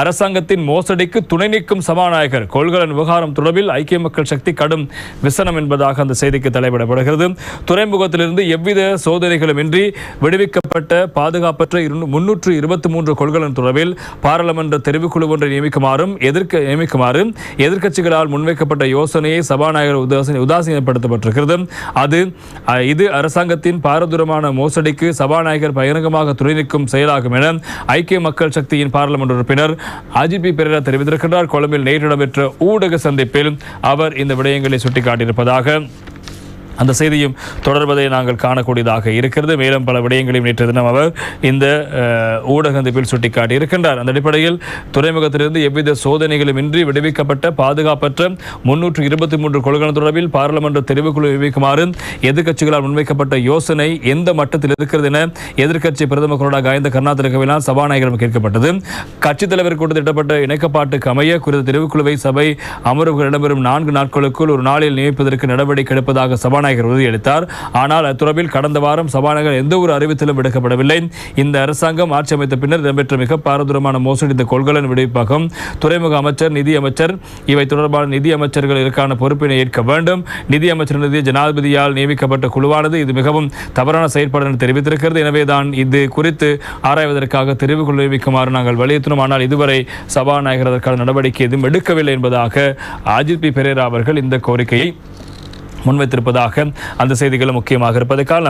அரசாங்கத்தின் மோசடிக்கு துணை நிற்கும் சபாநாயகர். கொள்கலன் விவகாரம் தொடர்பில் ஐக்கிய மக்கள் சக்தி கடும் விசனம் என்பதாக அந்த செய்திக்கு தலைவிடப்படுகிறது துறைமுகத்திலிருந்து எவ்வித சோதனைகளும் இன்றி விடுவிக்கப்பட்ட பாதுகாப்பற்ற முன்னூற்று இருபத்தி மூன்று கொள்கலன் தொடர்பில் பாராளுமன்ற தெரிவுக்குழு ஒன்றை நியமிக்குமாறும் எதிர்க்க நியமிக்குமாறு எதிர்க்கட்சிகளால் முன்வைக்கப்பட்ட யோசனையை சபாநாயகர் உதாசீனப்படுத்தப்பட்டிருக்கிறது. அது இது அரசாங்கத்தின் பாரதூரமான மோசடிக்கு சபாநாயகர் பகிரங்கமாக துணை நிற்கும் செயலாகும் என ஐக்கிய மக்கள் சக்தியின் பாராளுமன்ற உறுப்பினர் அஜிபி பெரேரா தெரிவித்திருக்கிறார் கொழும்பில் நேற்று நடைபெற்ற ஊடக சந்திப்பில் அவர் இந்த விடயங்களை சுட்டிக்காட்டியிருப்பதாக அந்த செய்தியும் தொடர்வதை நாங்கள் காணக்கூடியதாக இருக்கிறது. மேலும் பல விடயங்களையும் நேற்று தினம் அவர் இந்த ஊடகந்திப்பில் சுட்டிக்காட்டி இருக்கின்றார். அந்த அடிப்படையில் துறைமுகத்திலிருந்து எவ்வித சோதனைகளும் இன்றி விடுவிக்கப்பட்ட பாதுகாப்பற்ற முன்னூற்று இருபத்தி மூன்று கொள்கலன் தொடர்பில் பாராளுமன்ற தெரிவுக்குழு நியமிக்குமாறு எதிர்க்கட்சிகளால் முன்வைக்கப்பட்ட யோசனை எந்த மட்டத்தில் இருக்கிறது என எதிர்க்கட்சி பிரதமர் கொறடா காயந்த கர்நாடகவினால் சபாநாயகரிடம் கேட்கப்பட்டது. கட்சித் தலைவர் கூட்டத்தில் இடப்பட்ட இணக்கப்பாட்டுக்கு அமைய குறித்த தெரிவுக்குழுவை சபை அமர்வுகள் இடம்பெறும் நான்கு நாட்களுக்குள் ஒரு நாளில் நியமிப்பதற்கு நடவடிக்கை எடுப்பதாக சபாநாயகர் உறுதியளித்தார் ஆனால் அத்துறவில் கடந்த வாரம் சபாநாயகர் எந்த ஒரு அறிவித்தலும் விடுக்கப்படவில்லை. இந்த அரசாங்கம் ஆட்சி அமைத்த பின்னர் இடம்பெற்ற மிக பாரதூரமான மோசடி இந்த கொள்கலன் விடுவிப்பாகும் துறைமுக அமைச்சர் நிதி அமைச்சர் இவை தொடர்பான நிதி அமைச்சர்கள் பொறுப்பினை ஏற்க வேண்டும். நிதி அமைச்சர் நிதி ஜனாதிபதியால் நியமிக்கப்பட்ட குழுவானது இது மிகவும் தவறான செயற்பாடு என தெரிவித்திருக்கிறது. எனவேதான் இது குறித்து ஆராய்வதற்காக தெரிவுக்குழு நியமிக்குமாறு நாங்கள் வலியுறுத்தினோம். ஆனால் இதுவரை சபாநாயகர் அதற்கான நடவடிக்கை எதுவும் எடுக்கவில்லை என்பதாக அஜித் பி பெரேரா அவர்கள் இந்த கோரிக்கையை முன்வைத்திருப்பதாக அந்த செய்திகளும் முக்கியமாக இருப்பதற்கால்